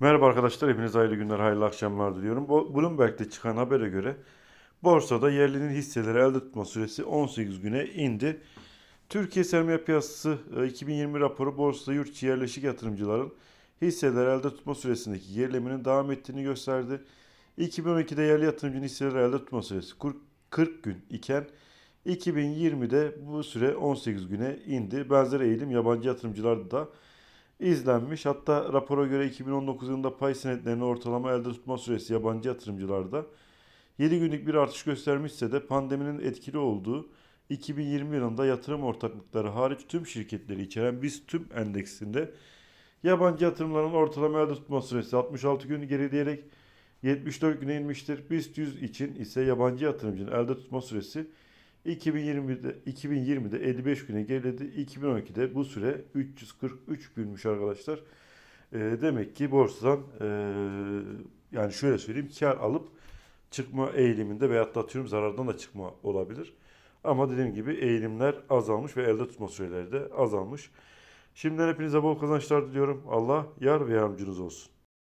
Merhaba arkadaşlar, hepinize hayırlı günler, hayırlı akşamlar diliyorum. Bloomberg'de çıkan habere göre borsada yerlinin hisseleri elde tutma süresi 18 güne indi. Türkiye Sermaye Piyasası e, 2020 raporu borsada yurt içi yerleşik yatırımcıların hisseleri elde tutma süresindeki gerileminin devam ettiğini gösterdi. 2012'de yerli yatırımcının hisseleri elde tutma süresi 40 40 gün iken 2020'de bu süre 18 güne indi. Benzer eğilim yabancı yatırımcılarda da izlenmiş. Hatta rapora göre 2019 yılında pay senetlerinin ortalama elde tutma süresi yabancı yatırımcılarda 7 günlük bir artış göstermişse de pandeminin etkili olduğu 2020 yılında yatırım ortaklıkları hariç tüm şirketleri içeren BIST tüm endeksinde yabancı yatırımların ortalama elde tutma süresi 66 gün gerileyerek 74 güne inmiştir. BIST 100 için ise yabancı yatırımcının elde tutma süresi 2020'de 2020'de 55 güne geriledi. 2012'de bu süre 343 günmüş arkadaşlar. Ee, demek ki borsadan ee, yani şöyle söyleyeyim kar alıp çıkma eğiliminde veyahut da atıyorum zarardan da çıkma olabilir. Ama dediğim gibi eğilimler azalmış ve elde tutma süreleri de azalmış. Şimdiden hepinize bol kazançlar diliyorum. Allah yar ve yardımcınız olsun.